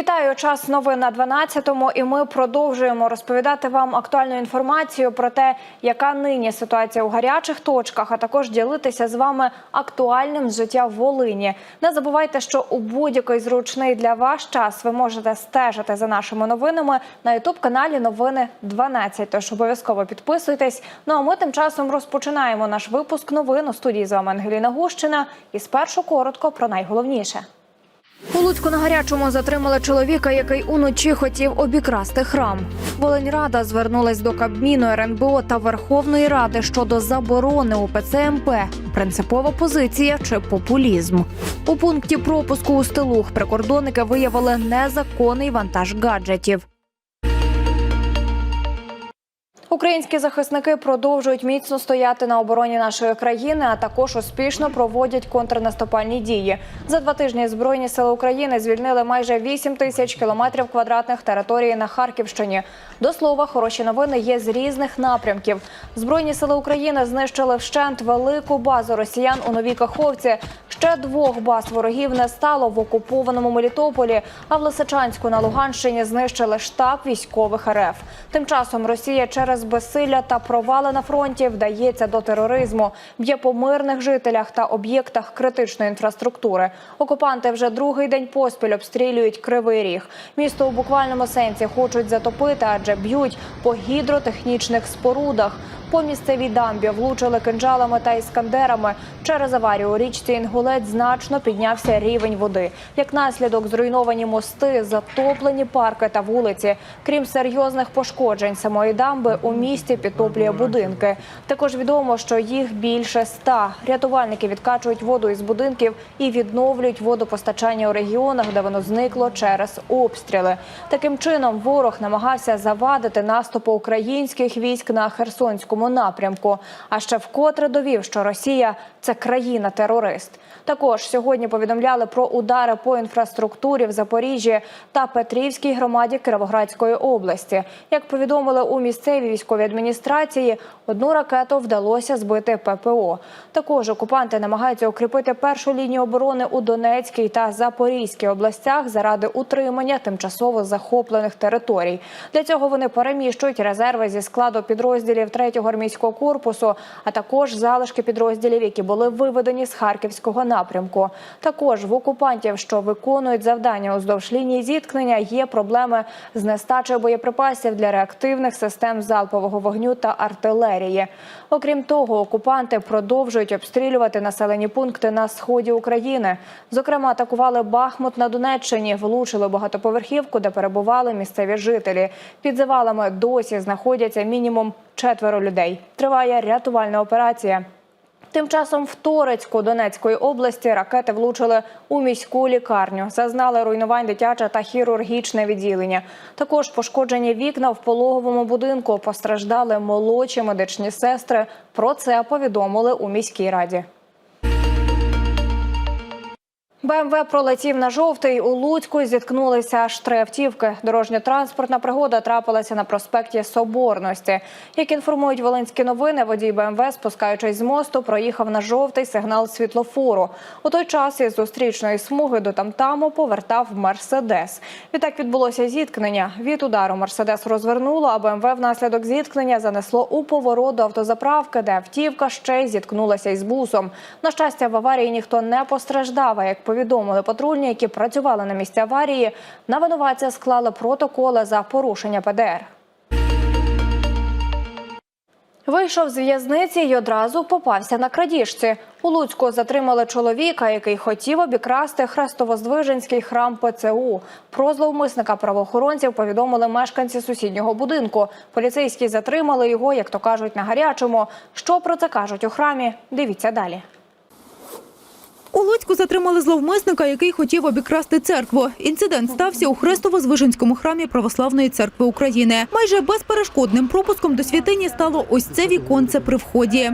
Вітаю час новин на 12-му і ми продовжуємо розповідати вам актуальну інформацію про те, яка нині ситуація у гарячих точках, а також ділитися з вами актуальним життя в Волині. Не забувайте, що у будь-який зручний для вас час ви можете стежити за нашими новинами на ютуб каналі Новини 12. Тож обов'язково підписуйтесь. Ну а ми тим часом розпочинаємо наш випуск новин у студії з вами Ангеліна Гущина. І спершу коротко про найголовніше. У Луцьку на гарячому затримали чоловіка, який уночі хотів обікрасти храм. Волиньрада звернулась до Кабміну РНБО та Верховної Ради щодо заборони УПЦ МП. Принципова позиція чи популізм. У пункті пропуску у Стилух прикордонники виявили незаконний вантаж гаджетів. Українські захисники продовжують міцно стояти на обороні нашої країни, а також успішно проводять контрнаступальні дії. За два тижні збройні сили України звільнили майже 8 тисяч кілометрів квадратних території на Харківщині. До слова, хороші новини є з різних напрямків. Збройні сили України знищили вщент велику базу росіян у Новій Каховці. Ще двох баз ворогів не стало в окупованому Мелітополі. А в Лисичанську на Луганщині знищили штаб військових РФ. Тим часом Росія через безсилля та провали на фронті вдається до тероризму, б'є по мирних жителях та об'єктах критичної інфраструктури. Окупанти вже другий день поспіль обстрілюють кривий ріг. Місто у буквальному сенсі хочуть затопити, адже б'ють по гідротехнічних спорудах. По місцевій дамбі влучили кинджалами та іскандерами. Через аварію у річці Інгулець значно піднявся рівень води. Як наслідок, зруйновані мости, затоплені парки та вулиці. Крім серйозних пошкоджень самої дамби, у місті підтоплює будинки. Також відомо, що їх більше ста. Рятувальники відкачують воду із будинків і відновлюють водопостачання у регіонах, де воно зникло через обстріли. Таким чином, ворог намагався завадити наступу українських військ на Херсонському напрямку. А ще вкотре довів, що Росія це країна-терорист. Також сьогодні повідомляли про удари по інфраструктурі в Запоріжжі та Петрівській громаді Кіровоградської області. Як повідомили у місцевій військовій адміністрації, одну ракету вдалося збити ППО. Також окупанти намагаються укріпити першу лінію оборони у Донецькій та Запорізькій областях заради утримання тимчасово захоплених територій. Для цього вони переміщують резерви зі складу підрозділів 3-го армійського корпусу, а також залишки підрозділів, які були виведені з харківського напрямку. Також в окупантів, що виконують завдання уздовж лінії зіткнення, є проблеми з нестачею боєприпасів для реактивних систем залпового вогню та артилерії. Окрім того, окупанти продовжують обстрілювати населені пункти на сході України. Зокрема, атакували Бахмут на Донеччині, влучили багатоповерхівку, де перебували місцеві жителі. Під завалами досі знаходяться мінімум четверо людей. Триває рятувальна операція. Тим часом в Торецьку Донецької області ракети влучили у міську лікарню. Зазнали руйнувань дитяче та хірургічне відділення. Також пошкоджені вікна в пологовому будинку. Постраждали молодші медичні сестри. Про це повідомили у міській раді. БМВ пролетів на жовтий. У Луцьку зіткнулися аж три автівки. Дорожньо-транспортна пригода трапилася на проспекті Соборності. Як інформують волинські новини, водій БМВ, спускаючись з мосту, проїхав на жовтий сигнал світлофору. У той час із зустрічної смуги до тамтаму повертав Мерседес. Відтак відбулося зіткнення. Від удару Мерседес розвернуло, а БМВ внаслідок зіткнення занесло у поворот до автозаправки, де автівка ще й зіткнулася із бусом. На щастя, в аварії ніхто не постраждав. Як повідомили патрульні, які працювали на місці аварії, на винуватця склали протоколи за порушення ПДР. Вийшов з в'язниці і одразу попався на крадіжці. У Луцьку затримали чоловіка, який хотів обікрасти Хрестовоздвиженський храм ПЦУ. Про зловмисника правоохоронців повідомили мешканці сусіднього будинку. Поліцейські затримали його, як то кажуть, на гарячому. Що про це кажуть у храмі? Дивіться далі. У Луцьку затримали зловмисника, який хотів обікрасти церкву. Інцидент стався у Хрестово-Звиженському храмі Православної церкви України. Майже безперешкодним пропуском до святині стало ось це віконце при вході.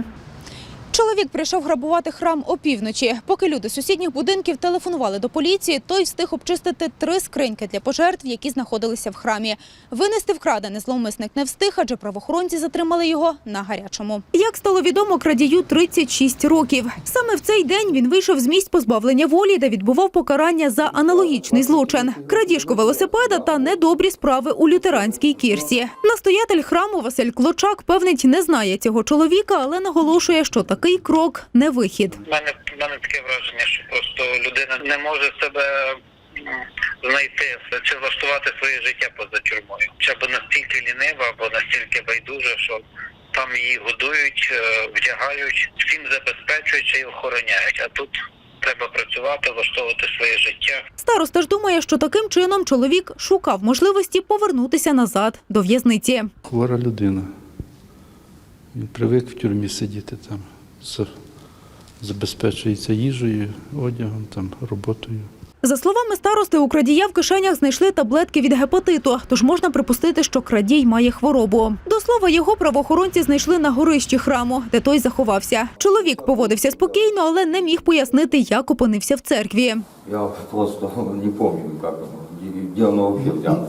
Чоловік прийшов грабувати храм опівночі. Поки люди сусідніх будинків телефонували до поліції, той встиг обчистити три скриньки для пожертв, які знаходилися в храмі. Винести вкрадене зловмисник не встиг, адже правоохоронці затримали його на гарячому. Як стало відомо, крадію 36 років. Саме в цей день він вийшов з місць позбавлення волі, де відбував покарання за аналогічний злочин, крадіжку велосипеда та недобрі справи у лютеранській кірсі. Настоятель храму Василь Клочак певнить не знає цього чоловіка, але наголошує, що такий крок не вихід. У мене, мене таке враження, що просто людина не може себе знайти, чи влаштувати своє життя поза тюрмою. Чи або настільки лінива, або настільки байдуже, що там її годують, е, вдягають, всім забезпечують і охороняють. А тут треба працювати, влаштовувати своє життя. Староста ж думає, що таким чином чоловік шукав можливості повернутися назад до в'язниці. Хвора людина. Він привик в тюрмі сидіти там, забезпечується їжею, одягом, там, роботою. За словами старости, у крадія в кишенях знайшли таблетки від гепатиту, тож можна припустити, що крадій має хворобу. До слова, його правоохоронці знайшли на горищі храму, де той заховався. Чоловік поводився спокійно, але не міг пояснити, як опинився в церкві. Я просто не помню, как оно, где, где оно вообще взялось.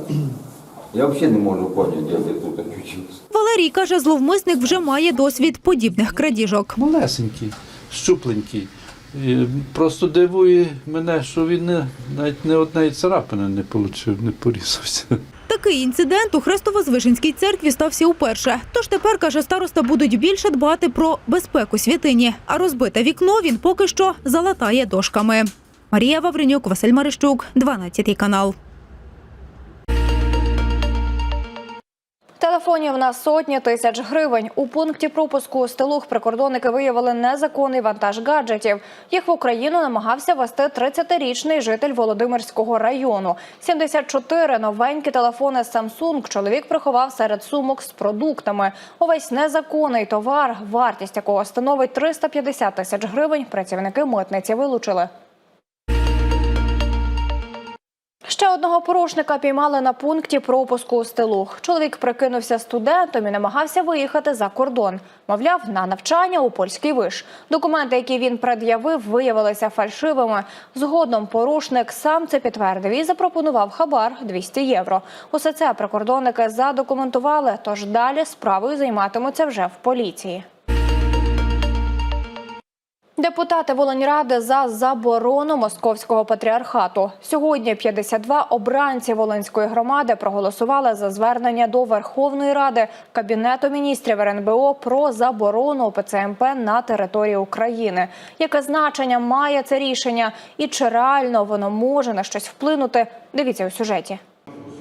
Я вообще не могу понять, где я тут очутился. Валерій каже, зловмисник вже має досвід подібних крадіжок. Малесенький, щупленький. І просто дивує мене, що він не, навіть не однієї царапини не отримав, не порізався. Такий інцидент у Хрестово-Звижинській церкві стався уперше. Тож тепер, каже староста, будуть більше дбати про безпеку святині. А розбите вікно він поки що залатає дошками. Марія Вавренюк, Василь Марищук, 12 канал. Телефонів на сотні тисяч гривень. У пункті пропуску Стелух прикордонники виявили незаконний вантаж гаджетів. Їх в Україну намагався вести 30-річний житель Володимирського району. 74 новенькі телефони Samsung чоловік приховав серед сумок з продуктами. Увесь незаконний товар, вартість якого становить 350 тисяч гривень. Працівники митниці вилучили. Ще одного порушника піймали на пункті пропуску у Стелух. Чоловік прикинувся студентом і намагався виїхати за кордон. Мовляв, на навчання у польський виш. Документи, які він пред'явив, виявилися фальшивими. Згодом порушник сам це підтвердив і запропонував хабар 200 євро. Усе це прикордонники задокументували, тож далі справою займатимуться вже в поліції. Депутати Волиньради за заборону московського патріархату. Сьогодні 52 обранці Волинської громади проголосували за звернення до Верховної Ради Кабінету міністрів РНБО про заборону ПЦМП на території України. Яке значення має це рішення і чи реально воно може на щось вплинути? Дивіться у сюжеті.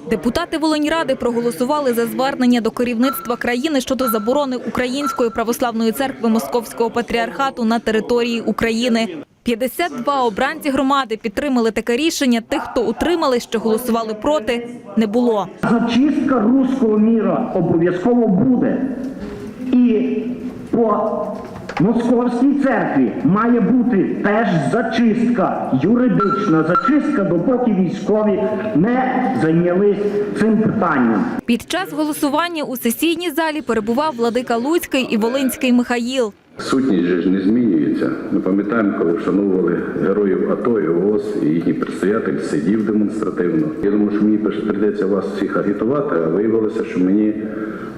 Депутати Волиньради проголосували за звернення до керівництва країни щодо заборони Української православної церкви Московського патріархату на території України. 52 обранці громади підтримали таке рішення. Тих, хто утримали, що голосували проти, не було. Зачистка руського міра обов'язково буде. І по московській церкві має бути теж зачистка, юридична зачистка, допоки військові не зайнялись цим питанням. Під час голосування у сесійній залі перебував владика Луцький і Волинський Михаїл. Сутність же ж не змінюється. Ми пам'ятаємо, коли вшановували героїв АТО і ООС, і їхній предстоятель сидів демонстративно. Я думаю, що мені прийдеться вас всіх агітувати, а виявилося, що мені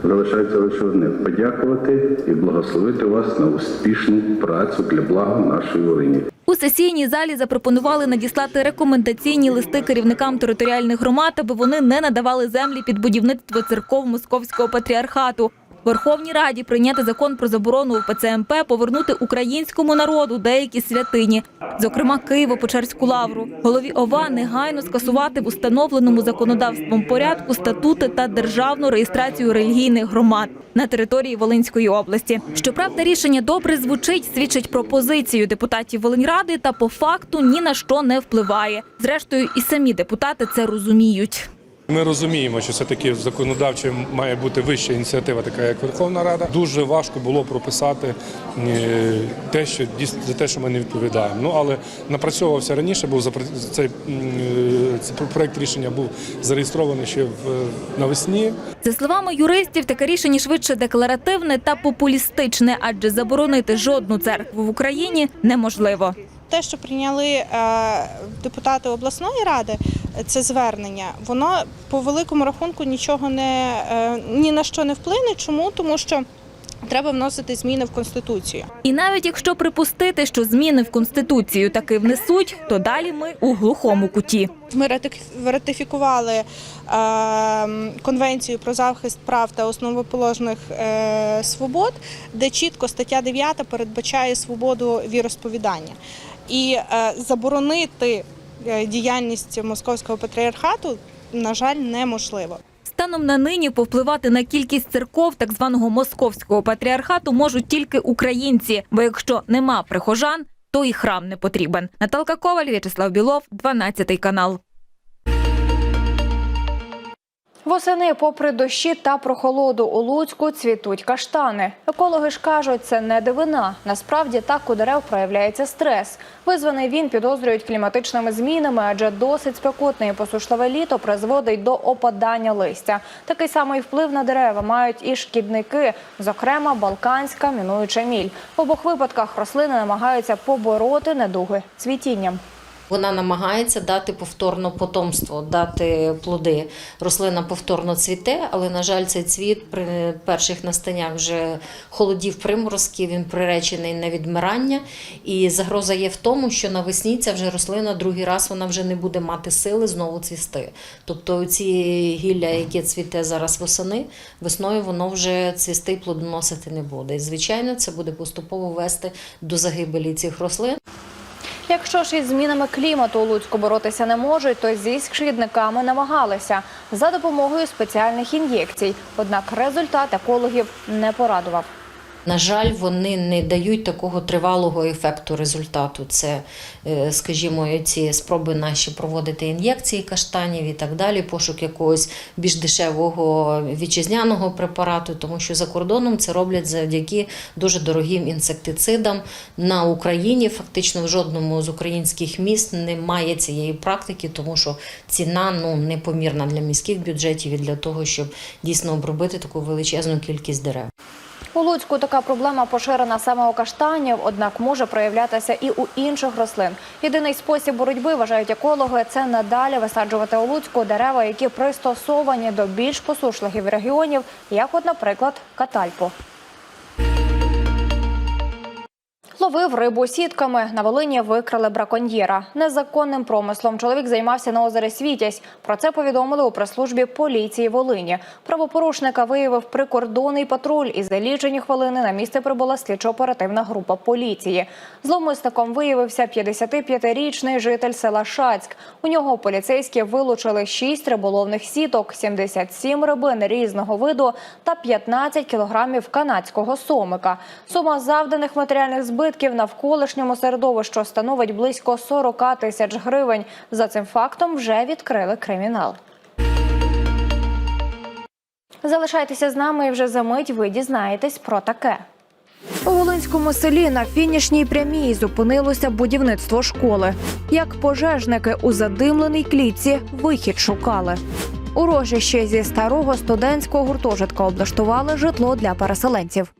залишається лише одне подякувати і благословити вас на успішну працю для блага нашої Волині. У сесійній залі запропонували надіслати рекомендаційні листи керівникам територіальних громад, аби вони не надавали землі під будівництво церков Московського патріархату. Верховній Раді прийняти закон про заборону у ПЦМП повернути українському народу деякі святині, зокрема Києво-Печерську лавру. Голові ОВА негайно скасувати в установленому законодавством порядку статути та державну реєстрацію релігійних громад на території Волинської області. Щоправда, рішення добре звучить, свідчить про позицію депутатів Волиньради та по факту ні на що не впливає. Зрештою, і самі депутати це розуміють. Ми розуміємо, що все-таки законодавчо має бути вища ініціатива, така як Верховна Рада. Дуже важко було прописати е, те, що дійсно за те, що ми не відповідаємо. Ну але напрацьовувався раніше. Був цей, е, цей проект рішення був зареєстрований ще в навесні. За словами юристів, таке рішення швидше декларативне та популістичне, адже заборонити жодну церкву в Україні неможливо. Те, що прийняли е, депутати обласної ради, це звернення, воно по великому рахунку нічого не е, ні на що не вплине. Чому? Тому що треба вносити зміни в конституцію. І навіть якщо припустити, що зміни в конституцію таки внесуть, то далі ми у глухому куті. Ми ратиф- ратифікували е, конвенцію про захист прав та основоположних е, свобод, де чітко стаття 9 передбачає свободу віросповідання. І заборонити діяльність московського патріархату, на жаль, неможливо. Станом на нині повпливати на кількість церков так званого московського патріархату можуть тільки українці, бо якщо нема прихожан, то і храм не потрібен. Наталка Коваль, В'ячеслав Білов, 12 канал. Восени, попри дощі та прохолоду у Луцьку, цвітуть каштани. Екологи ж кажуть, це не дивина. Насправді так у дерев проявляється стрес. Визваний він підозрюють кліматичними змінами, адже досить спекотне і посушливе літо призводить до опадання листя. Такий самий вплив на дерева мають і шкідники, зокрема балканська мінуюча міль. В обох випадках рослини намагаються побороти недуги цвітінням. Вона намагається дати повторно потомство, дати плоди. Рослина повторно цвіте, але, на жаль, цей цвіт при перших настаннях вже холодів приморозків, він приречений на відмирання. І загроза є в тому, що навесні ця вже рослина другий раз вона вже не буде мати сили знову цвісти. Тобто ці гілля, яке цвіте зараз восени, весною воно вже цвісти плодоносити не буде. І, звичайно, це буде поступово вести до загибелі цих рослин. Якщо ж із змінами клімату у Луцьку боротися не можуть, то зі шкідниками намагалися за допомогою спеціальних ін'єкцій. Однак результат екологів не порадував. На жаль, вони не дають такого тривалого ефекту результату. Це, е, скажімо, ці спроби наші проводити ін'єкції каштанів і так далі, пошук якогось більш дешевого вітчизняного препарату, тому що за кордоном це роблять завдяки дуже дорогим інсектицидам. На Україні фактично в жодному з українських міст немає цієї практики, тому що ціна ну непомірна для міських бюджетів і для того, щоб дійсно обробити таку величезну кількість дерев. У Луцьку така проблема поширена саме у каштанів, однак може проявлятися і у інших рослин. Єдиний спосіб боротьби, вважають екологи, це надалі висаджувати у Луцьку дерева, які пристосовані до більш посушливих регіонів, як, от, наприклад, катальпу. Ловив рибу сітками. На Волині викрали браконьєра. Незаконним промислом чоловік займався на озері Світязь. Про це повідомили у прес-службі поліції Волині. Правопорушника виявив прикордонний патруль і за лічені хвилини на місце прибула слідчо-оперативна група поліції. Зловмисником виявився 55-річний житель села Шацьк. У нього поліцейські вилучили 6 риболовних сіток, 77 рибин різного виду та 15 кілограмів канадського сомика. Сума завданих матеріальних збитків навколишньому середовищу становить близько 40 тисяч гривень. За цим фактом вже відкрили кримінал. Залишайтеся з нами і вже за мить ви дізнаєтесь про таке. У Волинському селі на фінішній прямій зупинилося будівництво школи. Як пожежники у задимленій клітці вихід шукали. У рожищі зі старого студентського гуртожитка облаштували житло для переселенців.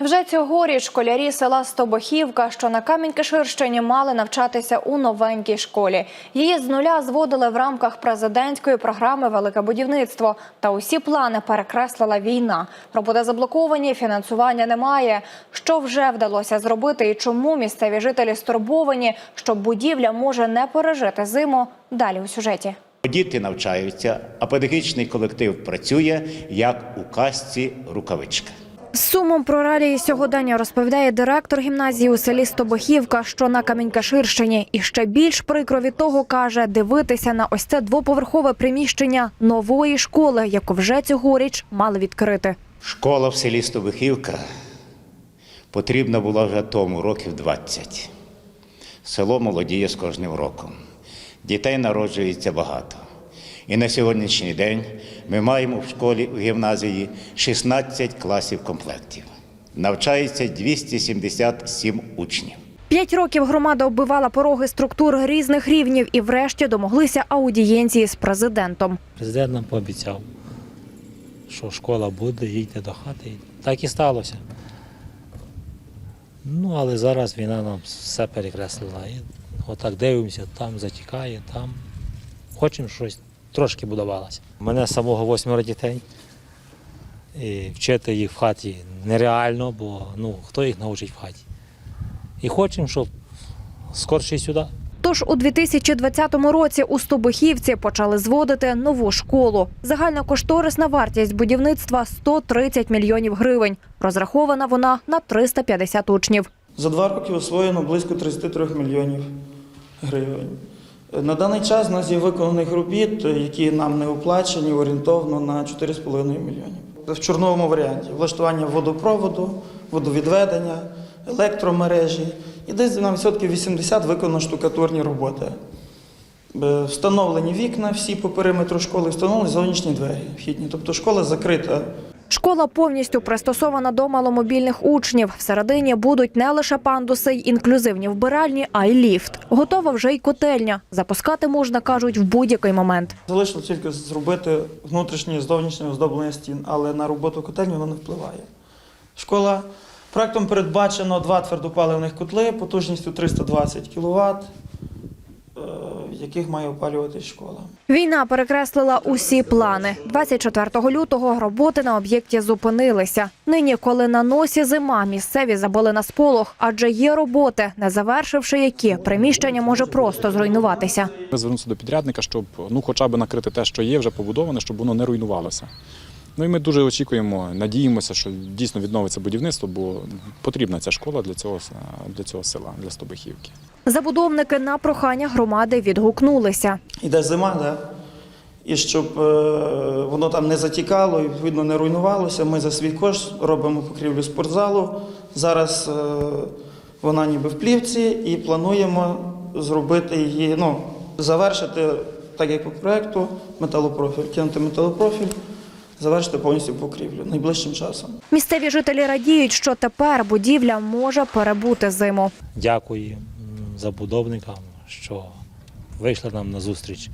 Вже цьогоріч школярі села Стобохівка, що на Камінь-Киширщині, мали навчатися у новенькій школі. Її з нуля зводили в рамках президентської програми Велике будівництво. Та усі плани перекреслила війна. Роботи заблоковані, фінансування немає. Що вже вдалося зробити і чому місцеві жителі стурбовані, що будівля може не пережити зиму? Далі у сюжеті. Діти навчаються, а педагогічний колектив працює як у казці рукавичка. Сумом про реалії сьогодення розповідає директор гімназії у селі Стобохівка, що на Камінькаширщині. І ще більш прикро від того каже дивитися на ось це двоповерхове приміщення нової школи, яку вже цьогоріч мали відкрити. Школа в селі Стобихівка потрібна була вже тому років 20. Село молодіє з кожним роком. Дітей народжується багато. І на сьогоднішній день ми маємо в школі у гімназії 16 класів комплектів. Навчається 277 учнів. П'ять років громада оббивала пороги структур різних рівнів і врешті домоглися аудієнції з президентом. Президент нам пообіцяв, що школа буде, їдьте до хати. Так і сталося. Ну, але зараз війна нам все перекреслила. І отак дивимося, там затікає, там. Хочемо щось трошки будувалося. У мене самого восьмеро дітей. І вчити їх в хаті нереально, бо ну, хто їх навчить в хаті. І хочемо, щоб скорше сюди. Тож у 2020 році у Стобихівці почали зводити нову школу. Загальна кошторисна вартість будівництва 130 мільйонів гривень. Розрахована вона на 350 учнів. За два роки освоєно близько 33 мільйонів гривень. На даний час у нас є виконаних робіт, які нам не оплачені, орієнтовно на 4,5 мільйонів. В чорновому варіанті влаштування водопроводу, водовідведення, електромережі і десь на відсотків 80 виконано штукатурні роботи. Е, Встановлені вікна всі по периметру школи, встановлені зовнішні двері вхідні. Тобто школа закрита Школа повністю пристосована до маломобільних учнів. Всередині будуть не лише пандуси й інклюзивні вбиральні, а й ліфт. Готова вже й котельня. Запускати можна, кажуть, в будь-який момент. Залишилось тільки зробити внутрішнє зовнішнє оздоблення стін, але на роботу котельні воно не впливає. Школа проектом передбачено два твердопаливних котли потужністю 320 кВт, в яких має опалюватись школа. Війна перекреслила усі плани. 24 лютого роботи на об'єкті зупинилися. Нині, коли на носі зима, місцеві забули на сполох, адже є роботи, не завершивши які приміщення може просто зруйнуватися. Ми звернувся до підрядника, щоб ну, хоча б накрити те, що є вже побудоване, щоб воно не руйнувалося. Ну і ми дуже очікуємо, надіємося, що дійсно відновиться будівництво, бо потрібна ця школа для цього, для цього села, для Стобихівки. Забудовники на прохання громади відгукнулися. Іде зима, да? і щоб е, воно там не затікало і відповідно не руйнувалося, ми за свій кошт робимо покрівлю спортзалу. Зараз е, вона ніби в плівці і плануємо зробити її, ну, завершити, так як по проекту, металопрофіль, кинути металопрофіль, завершити повністю покрівлю найближчим часом. Місцеві жителі радіють, що тепер будівля може перебути зиму. Дякую забудовникам, що вийшли нам на зустріч.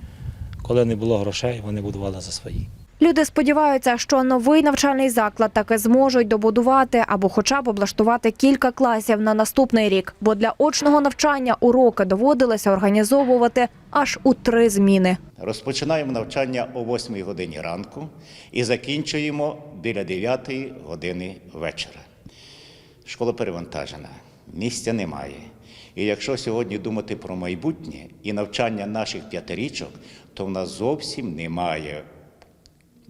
Коли не було грошей, вони будували за свої. Люди сподіваються, що новий навчальний заклад таки зможуть добудувати або хоча б облаштувати кілька класів на наступний рік, бо для очного навчання уроки доводилося організовувати аж у три зміни. Розпочинаємо навчання о 8 годині ранку і закінчуємо біля 9 години вечора. Школа перевантажена, місця немає. І якщо сьогодні думати про майбутнє і навчання наших п'ятирічок, то в нас зовсім немає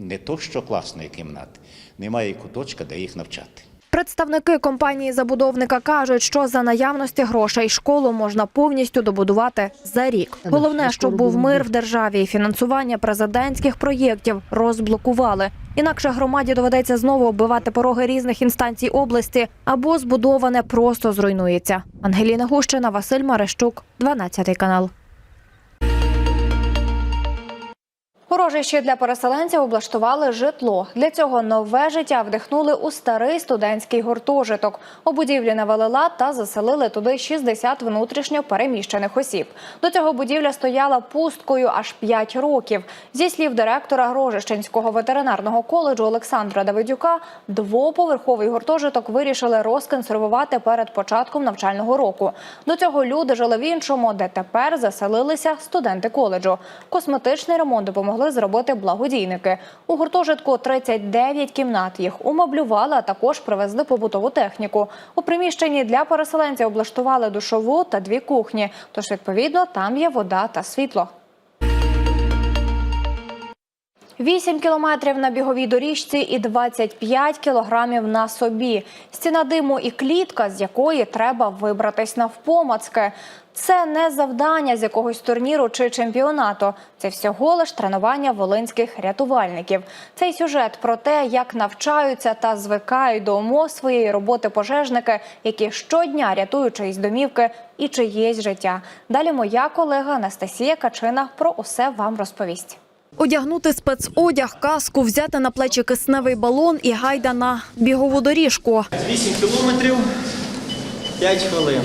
не то що класної кімнати, немає куточка, де їх навчати. Представники компанії забудовника кажуть, що за наявності грошей школу можна повністю добудувати за рік. Головне, щоб був мир в державі і фінансування президентських проєктів розблокували. Інакше громаді доведеться знову оббивати пороги різних інстанцій області або збудоване просто зруйнується. Ангеліна Гущина, Василь Марещук, 12 канал. У для переселенців облаштували житло. Для цього нове життя вдихнули у старий студентський гуртожиток. У будівлі навели та заселили туди 60 внутрішньо переміщених осіб. До цього будівля стояла пусткою аж 5 років. Зі слів директора Рожищенського ветеринарного коледжу Олександра Давидюка, двоповерховий гуртожиток вирішили розконсервувати перед початком навчального року. До цього люди жили в іншому, де тепер заселилися студенти коледжу. Косметичний ремонт допомогли зробити благодійники. У гуртожитку 39 кімнат. Їх умоблювали, а також привезли побутову техніку. У приміщенні для переселенців облаштували душову та дві кухні. Тож, відповідно, там є вода та світло. 8 кілометрів на біговій доріжці і 25 кілограмів на собі. Стіна диму і клітка, з якої треба вибратись навпомацки. Це не завдання з якогось турніру чи чемпіонату. Це всього лиш тренування волинських рятувальників. Цей сюжет про те, як навчаються та звикають до умов своєї роботи пожежники, які щодня рятують чиїсь домівки і чиєсь життя. Далі моя колега Анастасія Качина про усе вам розповість. Одягнути спецодяг, каску, взяти на плечі кисневий балон і гайда на бігову доріжку. 8 кілометрів, 5 хвилин.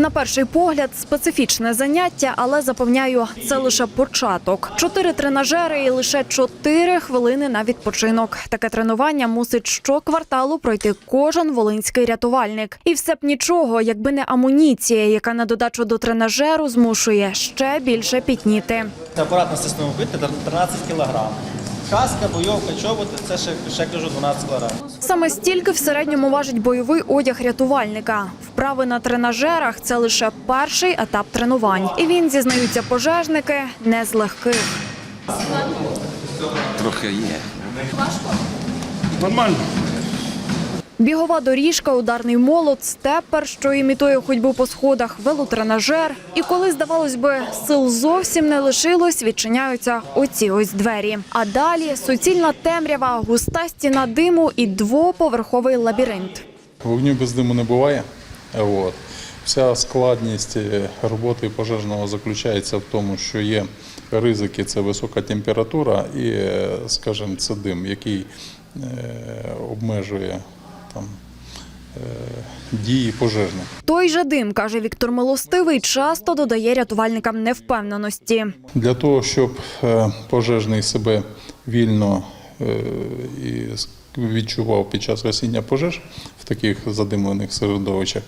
На перший погляд специфічне заняття, але запевняю, це лише початок. Чотири тренажери і лише чотири хвилини на відпочинок. Таке тренування мусить щокварталу пройти кожен волинський рятувальник. І все б нічого, якби не амуніція, яка на додачу до тренажеру змушує ще більше пітніти. Апаратна система бити 13 кг. Каска, бойовка, чоботи це ще, ще кажу 12 кг. Саме стільки в середньому важить бойовий одяг рятувальника. Вправи на тренажерах це лише перший етап тренувань. І він, зізнаються пожежники, не з легких. Трохи є. Нормально. Бігова доріжка, ударний молот, степер, що імітує ходьбу по сходах, велотренажер. І коли, здавалось би, сил зовсім не лишилось, відчиняються оці ось двері. А далі суцільна темрява, густа стіна диму і двоповерховий лабіринт. Вогню без диму не буває. От. Вся складність е, роботи пожежного заключається в тому, що є ризики, це висока температура і, е, скажімо, це дим, який е, обмежує там, е, дії пожежних. Той же дим, каже Віктор Милостивий, часто додає рятувальникам невпевненості. Для того, щоб е, пожежний себе вільно е, відчував під час гасіння пожеж в таких задимлених середовищах,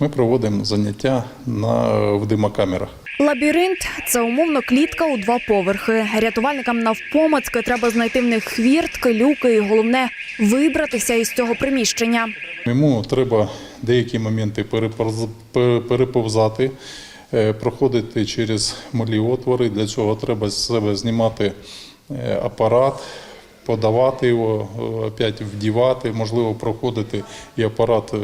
ми проводимо заняття на, в димокамерах. Лабіринт це умовно клітка у два поверхи. Рятувальникам навпомацьки треба знайти в них хвіртки, люки і головне вибратися із цього приміщення. Йому треба деякі моменти переповз- переповзати, е, проходити через малі отвори. Для цього треба з себе знімати е, апарат, подавати його, е, опять вдівати, можливо, проходити і апарат е,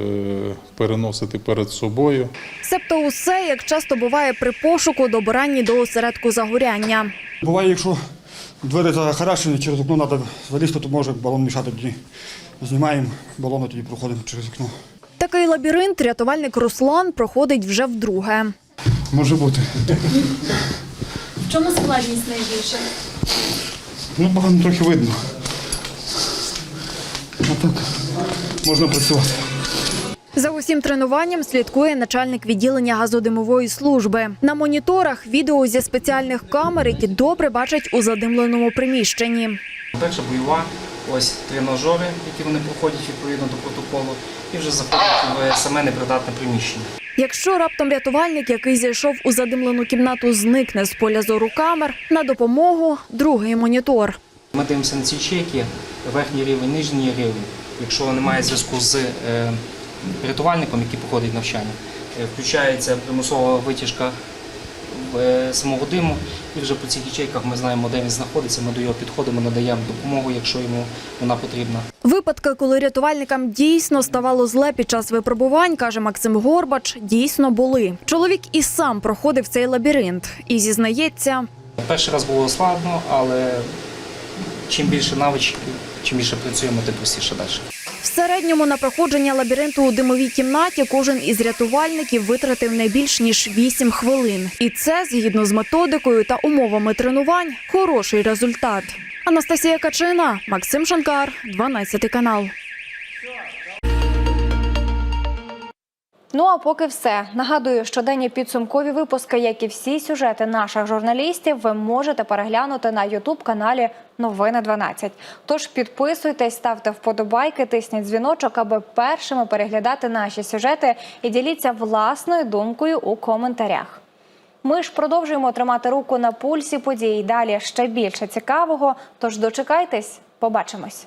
переносити перед собою. Себто усе, як часто буває при пошуку, добиранні до осередку загоряння. Буває, якщо двері захарашені, через окно треба залізти, то може балон мішати тоді. Знімаємо балон, тоді проходимо через вікно. Такий лабіринт рятувальник Руслан проходить вже вдруге. Може бути. В чому складність найбільше? Ну, погано трохи видно. А так можна працювати. За усім тренуванням слідкує начальник відділення газодимової служби. На моніторах відео зі спеціальних камер, які добре бачать у задимленому приміщенні. Перша бойова, ось тренажери, які вони проходять відповідно до протоколу, і вже заходять в саме непридатне приміщення. Якщо раптом рятувальник, який зайшов у задимлену кімнату, зникне з поля зору камер, на допомогу другий монітор. Ми дивимося на ці чеки, верхній рівень, нижній рівень. Якщо немає зв'язку з е, рятувальником, який походить навчання, е, включається примусова витяжка самого диму, і вже по цих ячейках ми знаємо, де він знаходиться. Ми до його підходимо, надаємо допомогу, якщо йому вона потрібна. Випадки, коли рятувальникам дійсно ставало зле під час випробувань, каже Максим Горбач, дійсно були. Чоловік і сам проходив цей лабіринт і зізнається, Перший раз було складно, але чим більше навички, чим більше працюємо, тим простіше далі. В середньому на проходження лабіринту у димовій кімнаті кожен із рятувальників витратив не більш ніж 8 хвилин. І це, згідно з методикою та умовами тренувань, хороший результат. Анастасія Качина, Максим Шанкар, 12 канал. Ну а поки все. Нагадую, щоденні підсумкові випуски, як і всі сюжети наших журналістів, ви можете переглянути на Ютуб каналі Новини 12. Тож підписуйтесь, ставте вподобайки, тисніть дзвіночок, аби першими переглядати наші сюжети і діліться власною думкою у коментарях. Ми ж продовжуємо тримати руку на пульсі подій. Далі ще більше цікавого. Тож дочекайтесь, побачимось.